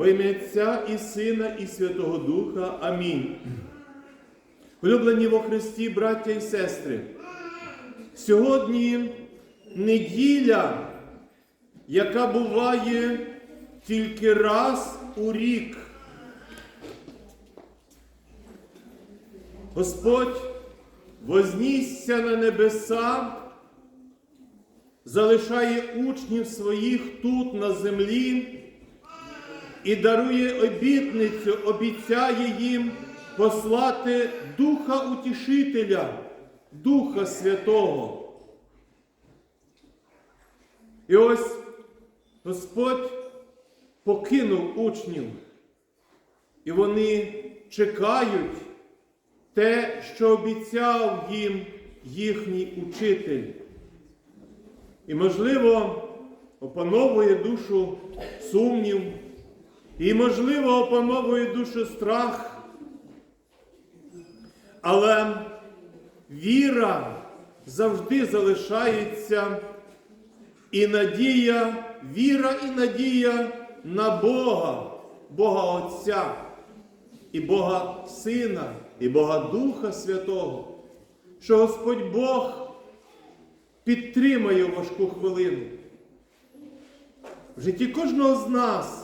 Во ім'я Отця і Сина, і Святого Духа. Амінь. Улюблені во Христі, браття і сестри, сьогодні неділя, яка буває тільки раз у рік. Господь вознісся на небеса, залишає учнів своїх тут на землі і дарує обітницю, обіцяє їм послати Духа Утішителя, Духа Святого. І ось Господь покинув учнів, і вони чекають те, що обіцяв їм їхній учитель. І, можливо, опановує душу сумнів, і, можливо, опановує душу страх. Але віра завжди залишається і надія, віра і надія на Бога, Бога Отця, і Бога Сина, і Бога Духа Святого, що Господь Бог підтримає важку хвилину. В житті кожного з нас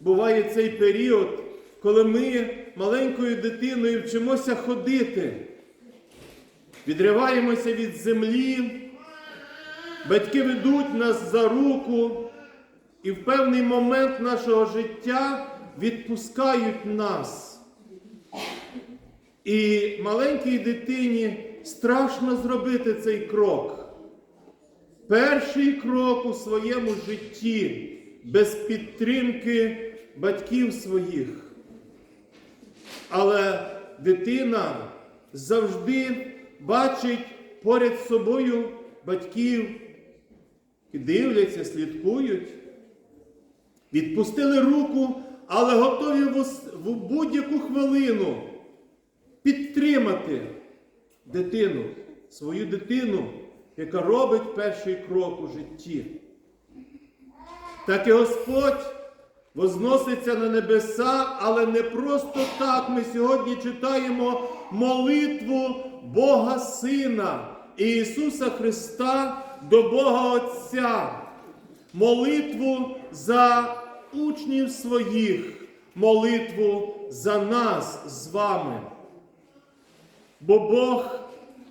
буває цей період, коли ми маленькою дитиною вчимося ходити, відриваємося від землі, батьки ведуть нас за руку і в певний момент нашого життя відпускають нас. І маленькій дитині страшно зробити цей крок. Перший крок у своєму житті без підтримки батьків своїх. Але дитина завжди бачить поряд собою батьків і дивляться, слідкують. Відпустили руку, але готові в будь-яку хвилину підтримати дитину, свою дитину, яка робить перший крок у житті. Так і Господь возноситься на небеса, але не просто так ми сьогодні читаємо молитву Бога Сина і Ісуса Христа до Бога Отця, молитву за учнів своїх, молитву за нас з вами. Бо Бог,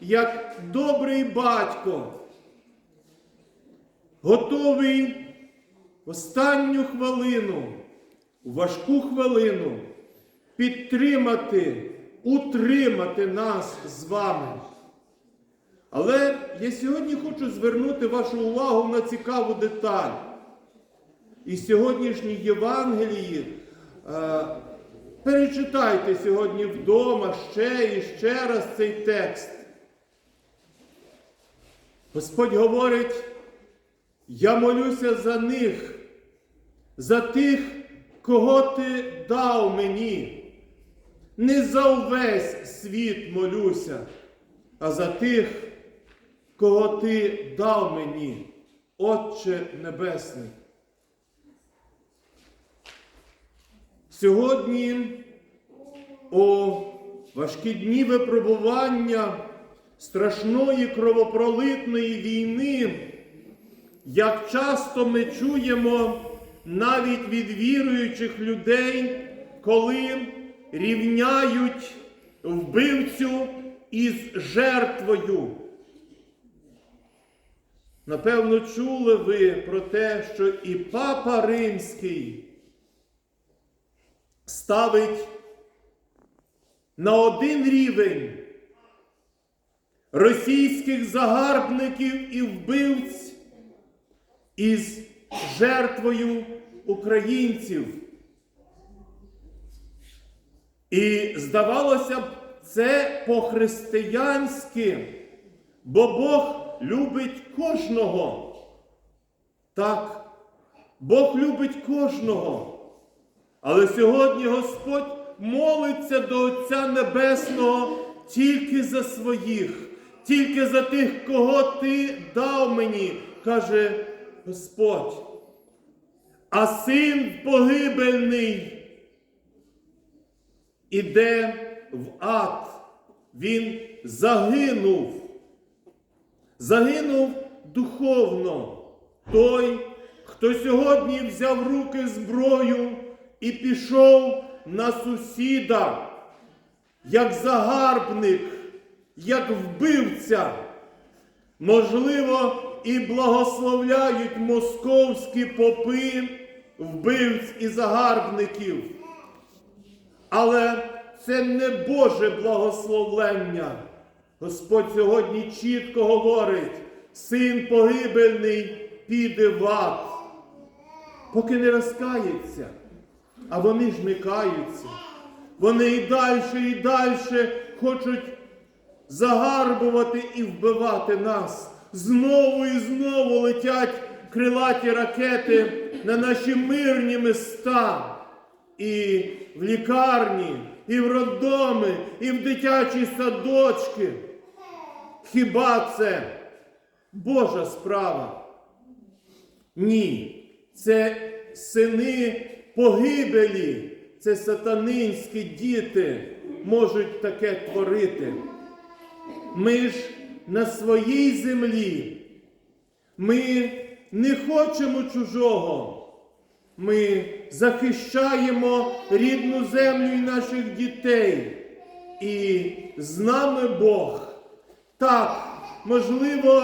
як добрий батько, готовий останню хвилину, важку хвилину підтримати, утримати нас з вами. Але я сьогодні хочу звернути вашу увагу на цікаву деталь. І сьогоднішній Євангелії е, перечитайте сьогодні вдома ще і ще раз цей текст. Господь говорить, я молюся за них, за тих, кого ти дав мені. Не за увесь світ молюся, а за тих, кого ти дав мені, Отче Небесний. Сьогодні у важкі дні випробування страшної кровопролитної війни, як часто ми чуємо навіть від віруючих людей, коли рівняють вбивцю із жертвою. Напевно, чули ви про те, що і Папа Римський ставить на один рівень російських загарбників і вбивць із жертвою українців. І здавалося б, це по-християнськи, бо Бог любить кожного. Так, Бог любить кожного. Але сьогодні Господь молиться до Отця Небесного тільки за своїх, тільки за тих, кого Ти дав мені, каже Господь. а син погибельний іде в ад. Він загинув. Загинув духовно той, хто сьогодні взяв руки зброю і пішов на сусіда, як загарбник, як вбивця. Можливо, і благословляють московські попи вбивць і загарбників. Але це не Боже благословлення. Господь сьогодні чітко говорить: син погибельний піде в ад, поки не розкається, а вони ж не каються. Вони і далі, і далі хочуть загарбувати і вбивати нас. Знову і знову летять крилаті ракети на наші мирні міста. І в лікарні, і в роддоми, і в дитячі садочки. Хіба це Божа справа? Ні. Це сини погибелі, це сатанинські діти можуть таке творити. Ми ж на своїй землі. Ми не хочемо чужого. Ми захищаємо рідну землю і наших дітей. І з нами Бог. Так, можливо,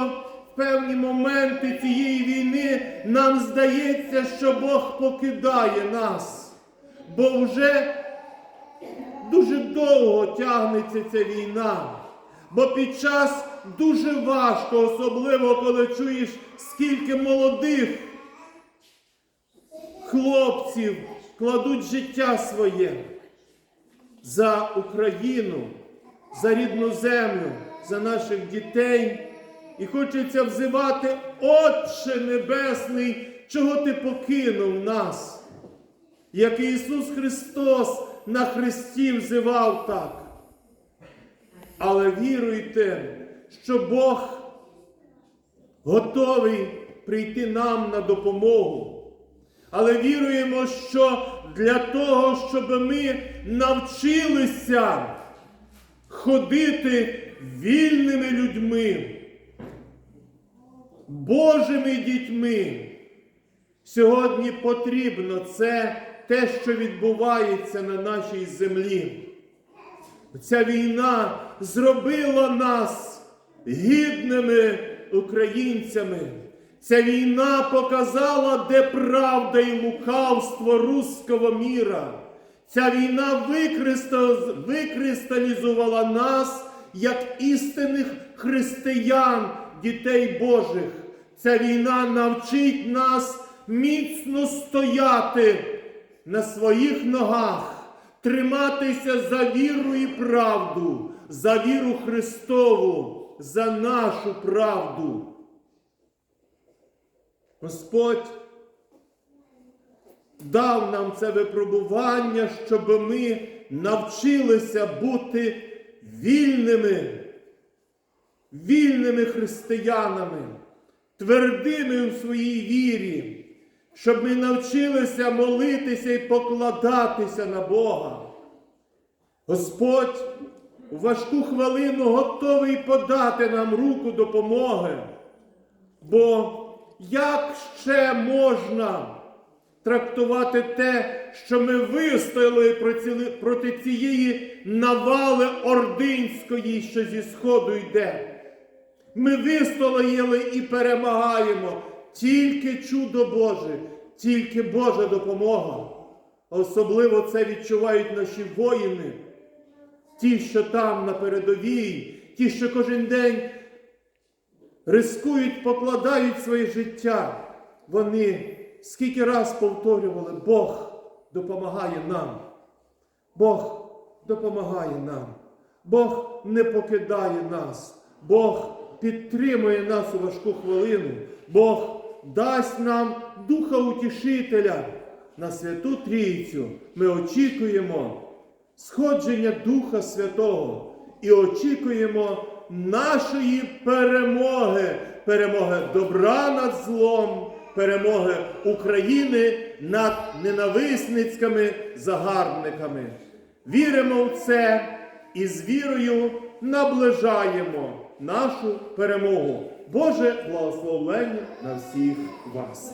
в певні моменти цієї війни нам здається, що Бог покидає нас. Бо вже дуже довго тягнеться ця війна. Бо під час дуже важко, особливо коли чуєш, скільки молодих хлопців кладуть життя своє за Україну, за рідну землю, за наших дітей. І хочеться взивати, Отче Небесний, чого ти покинув нас, як Ісус Христос на Христі взивав так. Але віруйте, що Бог готовий прийти нам на допомогу. Але віруємо, що для того, щоб ми навчилися ходити вільними людьми, Божими дітьми, сьогодні потрібно це те, що відбувається на нашій землі. Ця війна зробила нас гідними українцями. Ця війна показала, де правда і лукавство руського міра. Ця війна викристал- викристалізувала нас як істинних християн, дітей Божих. Ця війна навчить нас міцно стояти на своїх ногах, триматися за віру і правду, за віру Христову, за нашу правду. Господь дав нам це випробування, щоб ми навчилися бути вільними, вільними християнами, твердими у своїй вірі, щоб ми навчилися молитися і покладатися на Бога. Господь у важку хвилину готовий подати нам руку допомоги. Бо як ще можна трактувати те, що ми вистояли проти- цієї навали ординської, що зі сходу йде? Ми вистояли і перемагаємо. Тільки чудо Боже, тільки Божа допомога. Особливо це відчувають наші воїни, ті, що там на передовій, ті, що кожен день рискують, покладають своє життя. Вони скільки раз повторювали, Бог допомагає нам. Бог допомагає нам. Бог не покидає нас. Бог підтримує нас у важку хвилину. Бог дасть нам Духа Утішителя на Святу Трійцю. Ми очікуємо сходження Духа Святого і очікуємо нашої перемоги, перемоги добра над злом, перемоги України над ненависницькими загарбниками. Віримо в це і з вірою наближаємо нашу перемогу. Боже благословення на всіх вас.